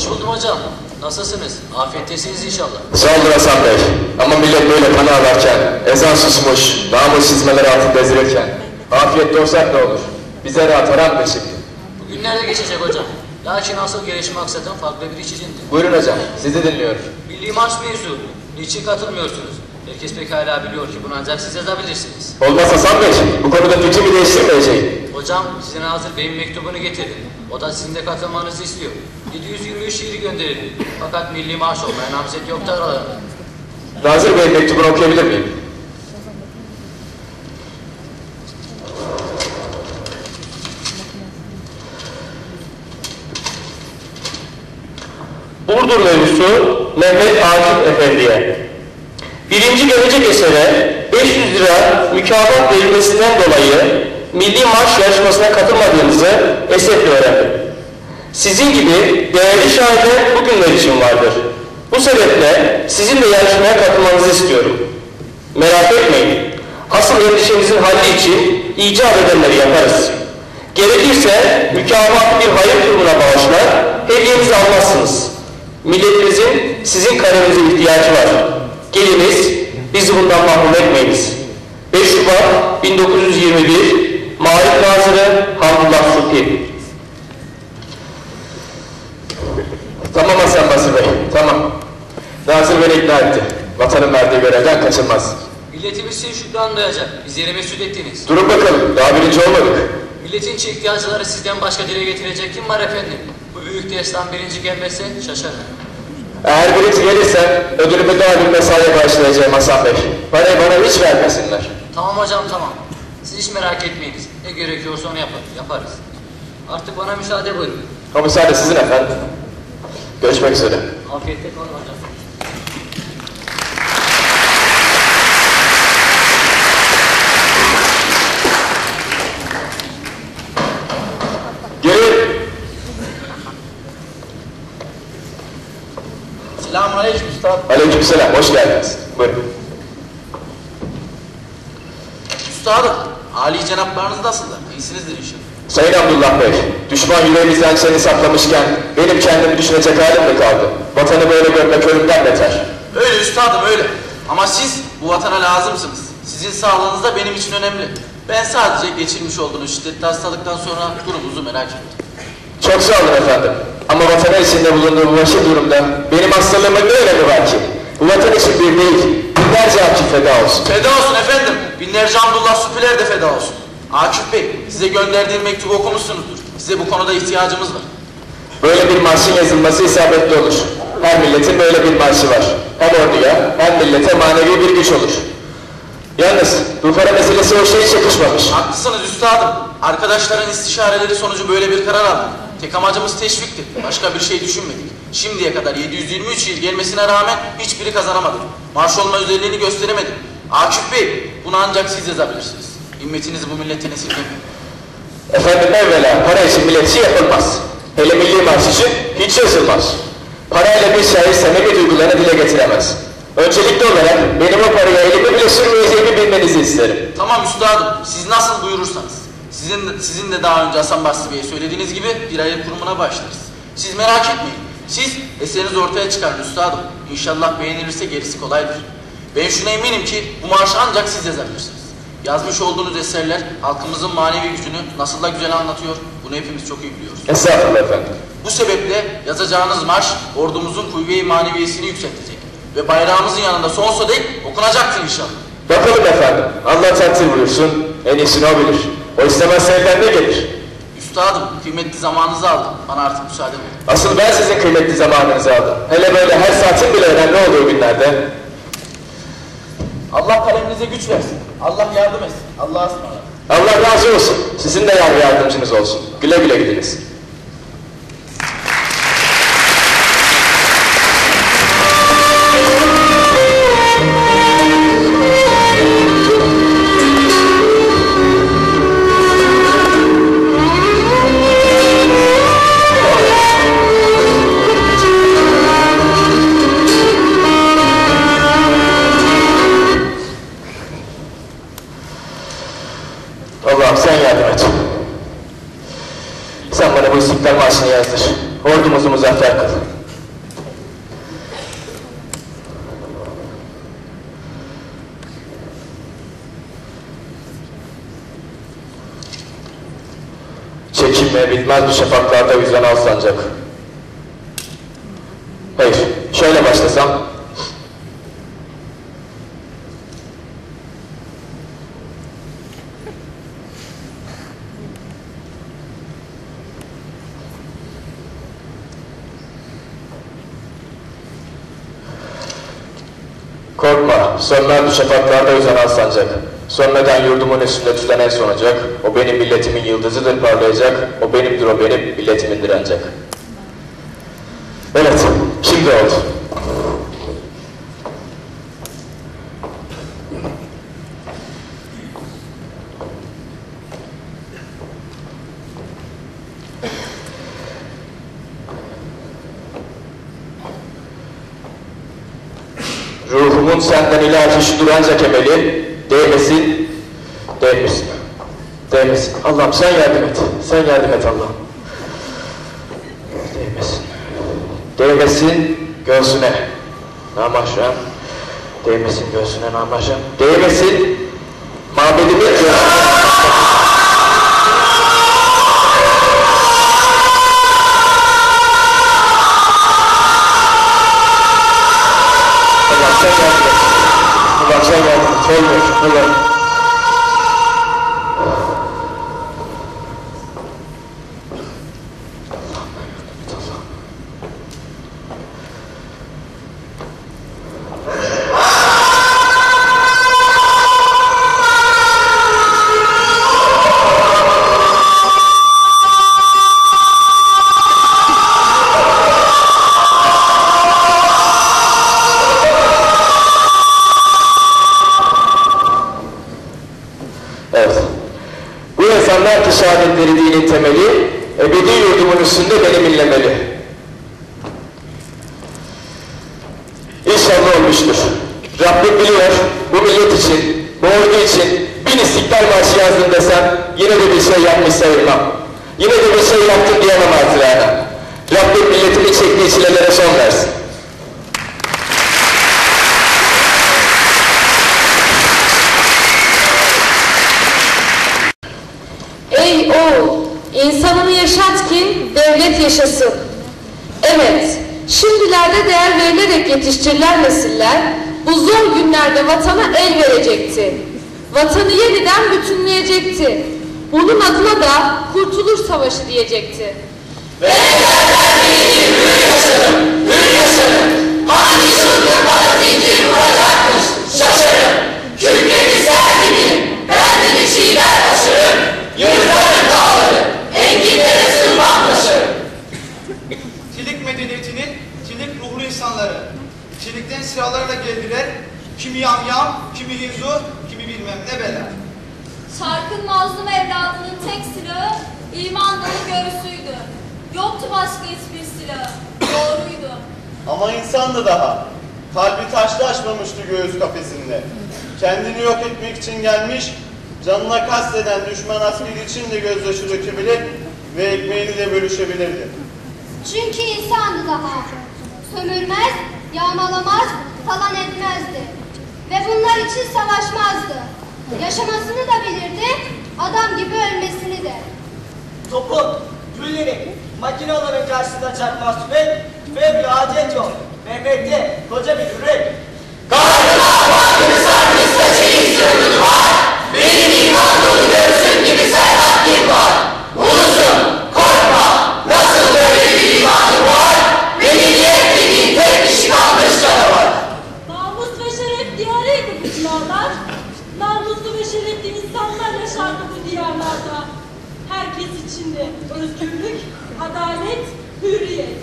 Hoş buldum hocam. Nasılsınız? Afiyettesiniz inşallah. Sağ olun Hasan Bey. Ama millet böyle kan ağlarken, ezan susmuş, namus çizmeler altında ezilirken, afiyette olsak ne olur? Bize rahat haram mı şimdi? Bugünlerde geçecek hocam. Lakin asıl geliş maksadım farklı bir iş içindi. Buyurun hocam, sizi dinliyorum. Milli Marş mevzu. Niçin katılmıyorsunuz? Herkes pekala biliyor ki bunu ancak siz yazabilirsiniz. Olmaz Hasan Bey, bu konuda fikrimi değiştirmeyeceğim. Hocam sizin hazır beyin mektubunu getirdim. O da sizin de katılmanızı istiyor. 723 şiir gönderildi. Fakat milli marş olmayan namzet yoktu aralarında. Nazır Bey'in mektubunu okuyabilir miyim? Burdur mevzusu Mehmet Akif Efendi'ye. Birinci gelecek esere 500 lira mükafat verilmesinden dolayı Milli Marş yarışmasına katılmadığınızı esefle öğrendim. Sizin gibi değerli şahitler bugünler için vardır. Bu sebeple sizin de yarışmaya katılmanızı istiyorum. Merak etmeyin. Asıl endişenizin halli için icap edenleri yaparız. Gerekirse mükafatı bir hayır kurumuna bağışlar, hediyenizi almazsınız. Milletimizin sizin kalemize ihtiyacı var. Geliniz, bizi bundan mahrum etmeyiniz. 5 Şubat 1921 Marif Nazırı Hamdullah Supi Tamam Hasan Basri Bey, tamam. Nazır beni ikna etti. Vatanın verdiği görevden kaçınmaz. Milletimiz size şükran duyacak. Bizleri mesut ettiniz. Durun bakalım, daha birinci olmadık. Milletin çektiği acıları sizden başka dile getirecek kim var efendim? Bu büyük destan birinci gelmese şaşarım. Eğer birinci gelirse ödülümü daha bir mesaiye başlayacağım Hasan Bey. Parayı bana hiç vermesinler. Tamam hocam tamam. Siz hiç merak etmeyiniz. Ne gerekiyorsa onu yapar, yaparız. Artık bana müsaade buyurun. O müsaade sizin efendim. Görüşmek üzere. Afiyette kalın hocam. Gelin. Selamun aleyküm üstad. Aleykümselam, hoş geldiniz. Buyurun. Üstadım, Ali cenaplarınız nasıldır? İyisinizdir inşallah. Sayın Abdullah Bey, düşman yüreğimizden seni saklamışken benim kendimi düşünecek halim mi kaldı? Vatanı böyle görmek ölümden beter. Öyle üstadım öyle. Ama siz bu vatana lazımsınız. Sizin sağlığınız da benim için önemli. Ben sadece geçirmiş olduğunuz şiddetli hastalıktan sonra durumunuzu merak ettim. Çok sağ olun efendim. Ama vatan içinde bulunduğum vahşi durumda benim hastalığımın ne önemi var ki? Bu vatan için bir değil, binlerce akif feda olsun. Feda olsun efendim. Binlerce Abdullah Süpiler de feda olsun. Akif Bey, size gönderdiğim mektubu okumuşsunuzdur. Size bu konuda ihtiyacımız var. Böyle bir marşın yazılması isabetli olur. Her milletin böyle bir marşı var. Hem orduya hem millete manevi bir güç olur. Yalnız bu para meselesi o şey hiç yakışmamış. Haklısınız üstadım. Arkadaşların istişareleri sonucu böyle bir karar aldık. Tek amacımız teşvikti. Başka bir şey düşünmedik. Şimdiye kadar 723 yıl gelmesine rağmen hiçbiri kazanamadık. Marş olma özelliğini gösteremedik. Akif Bey, bunu ancak siz yazabilirsiniz. Himmetinizi bu milletten esirgemeyin. Efendim evvela para için milletçi yapılmaz. Hele milli marş için hiç yazılmaz. Parayla bir şair samimi duygularını dile getiremez. Öncelikli olarak benim o paraya elimi bile sürmeyeceğimi bilmenizi isterim. Tamam üstadım, siz nasıl buyurursanız. Sizin sizin de daha önce Hasan Basri Bey'e söylediğiniz gibi bir hayır kurumuna başlarız. Siz merak etmeyin. Siz eserinizi ortaya çıkarın üstadım. İnşallah beğenilirse gerisi kolaydır. Ben şuna eminim ki bu marşı ancak siz yazabilirsiniz. Yazmış olduğunuz eserler halkımızın manevi gücünü nasıl da güzel anlatıyor. Bunu hepimiz çok iyi biliyoruz. Estağfurullah efendim. Bu sebeple yazacağınız marş ordumuzun kuvve-i maneviyesini yükseltecek. Ve bayrağımızın yanında sonsuza dek okunacaktır inşallah. Bakalım efendim. Allah takdir buyursun. En iyisini o bilir. O istemezse elden ne gelir? Üstadım, kıymetli zamanınızı aldım. Bana artık müsaade edin. Asıl ben sizin kıymetli zamanınızı aldım. Hele böyle her saatin bile önemli olduğu günlerde. Allah kaleminize güç versin. Allah yardım etsin. Allah'a ısmarladık. Allah razı olsun. Sizin de yar yardımcınız olsun. Güle güle gidiniz. Ordumuzu muzaffer kıl. Çekinme bitmez bu şafaklarda vicdan aslanacak. Hayır, şöyle başlasam. Sönmez bu şafaklarda yüzen aslanacak. Sönmeden yurdumun üstünde tüten en sonacak. O benim milletimin yıldızıdır parlayacak. O benimdir o benim milletimindir ancak. Evet, şimdi oldu. Ruhumun senden ilahi şudur ancak emeli değmesin, değmesin, değmesin. Allah'ım sen yardım et, sen yardım et Allah'ım. Değmesin, değmesin göğsüne, namahşem. Değmesin göğsüne namahşem. Değmesin mabedimin göğsüne. Allah sen yardım et. Allah sen yardım. Şehadetleri dinin temeli, ebedi yurdumun üstünde beni millemeli. İnşallah olmuştur. Rabbim biliyor, bu millet için, bu ordu için bin istiklal marşı yazdım desem yine de bir şey yapmış sayılmam. Yine de bir şey yaptım diyemem artık yani. Rabbim milletimin çektiği çilelere son versin. Yaşasın. Evet, şimdilerde değer verilerek yetiştirilen nesiller bu zor günlerde vatana el verecekti. Vatanı yeniden bütünleyecekti. Bunun adına da Kurtuluş Savaşı diyecekti. Çelik Silahlarla geldiler. Kimi yamyam, kimi Hindu, kimi bilmem ne bela. Şarkın mazlum evladının tek silahı iman dolu göğsüydü. Yoktu başka hiçbir silahı. Doğruydu. Ama insandı daha. Kalbi taşla açmamıştı göğüs kafesinde. Kendini yok etmek için gelmiş, canına kasteden düşman asker için de gözyaşı dökebilir ve ekmeğini de bölüşebilirdi. Çünkü insandı daha. Sömürmez, yağmalamaz falan etmezdi. Ve bunlar için savaşmazdı. Yaşamasını da bilirdi, adam gibi ölmesini de. Topun, gülleri, makinaların karşısında çarpmaz ve bir adet yok. Mehmet'te koca bir yürek. Namus diyarlar. Namuslu ve şerefli insanlar yaşardı bu diyarlarda. Herkes içinde özgürlük, adalet, hürriyet.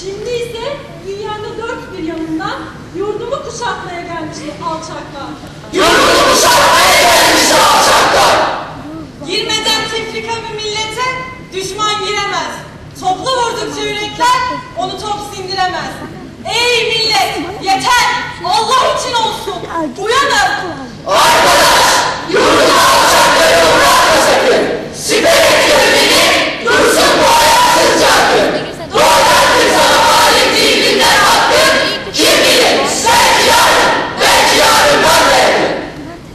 Şimdi ise dünyanın dört bir yanından yurdumu kuşatmaya gelmiş bu alçaklar. Girmeden tefrika bir millete düşman giremez. Toplu vurdukça yürekler onu top sindiremez. Ey millet yeter için uyanın. Siperek görmeni dursun bu hayasızca bırakın. Doğacaktır sana vaat ettiği günler hakkın. Kim bilir belki yarın, belki yarından da yakın.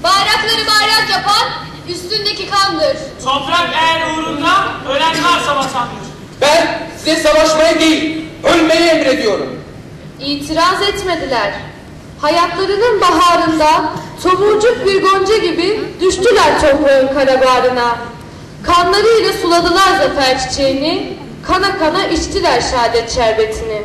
Bayrakları bayrak yapan üstündeki kandır. Toprak eğer uğrunda ölen varsa vatandır. Ben size savaşmayı değil, ölmeyi emrediyorum. İtiraz etmediler. Hayatlarının baharında tomurcuk bir gonca gibi düştüler toprağın karabarına. Kanlarıyla suladılar zafer çiçeğini, kana kana içtiler şehadet şerbetini.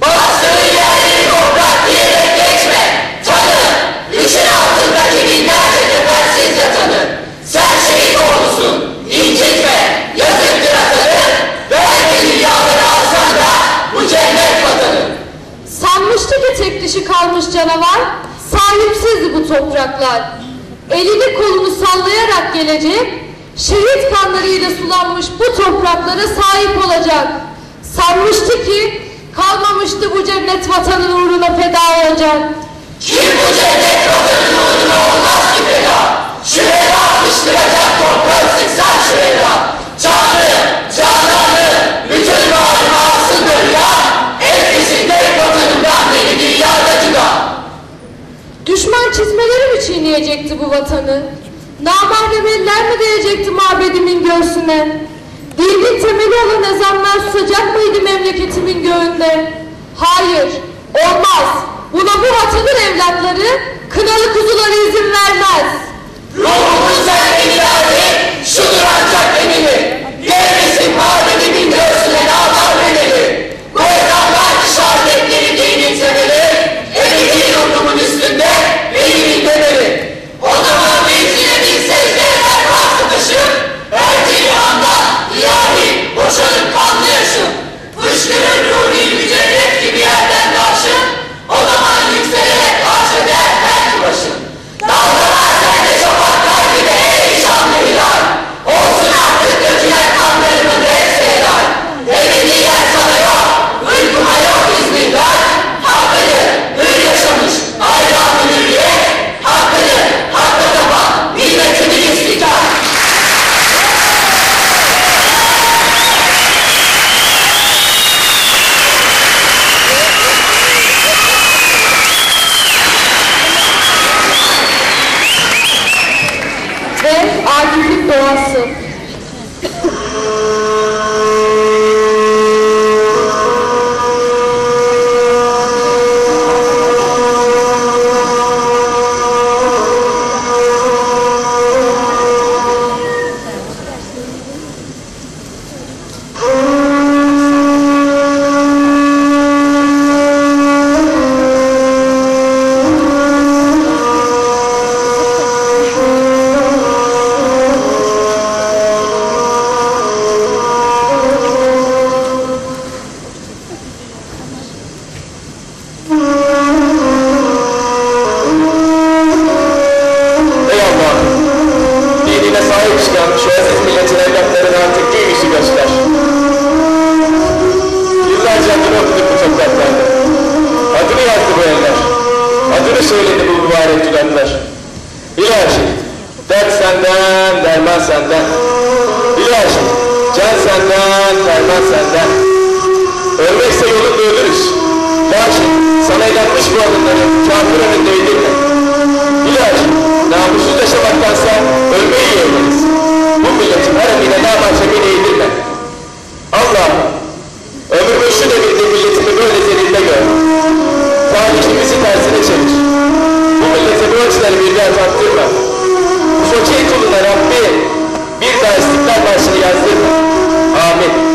Bastığı yerleri toprak diyerek geçme. Tanı, üçün altındaki binlerce tefersiz yatanı. Sen şehit olmuşsun, incitme, yazıktır atanı. Belki dünyaları alsan da bu cennet vatanı. Sanmıştı ki tek dişi kalmış canavar, sahipsizdi bu topraklar. Elini kolunu sallayarak gelecek, şehit kanlarıyla sulanmış bu topraklara sahip olacak. Sanmıştı ki kalmamıştı bu cennet vatanın uğruna feda olacak. Kim bu cennet vatanın uğruna olmaz ki feda? Şuraya atıştıracak toprağı sıksan şuraya. Canlı, çiğneyecekti bu vatanı? Namahrem eller mi değecekti mabedimin göğsüne? Dinin temeli olan ezanlar susacak mıydı memleketimin göğünde? Hayır, olmaz. Buna bu vatanın evlatları, kınalı kuzuları izin vermez. Ruhumuz senden ilahi, şudur ancak 是。Söyledi bu mübarek dudaklar. İlahi, dert senden, derman senden. İlahi, can senden, derman senden. Ölmekse yolunda ölürüz. Lakin sana inanmış bu adımları kafir önünde eğdirme. İlahi, namussuz yaşamaktansa ölmeyi yeğleriz. Bu milletin haremine namaçemini eğdirme. Allah'ım, yazaktırma. Soçi kuluna Rabbi bir daha İstiklal Marşı'nı yazdırma. Amin.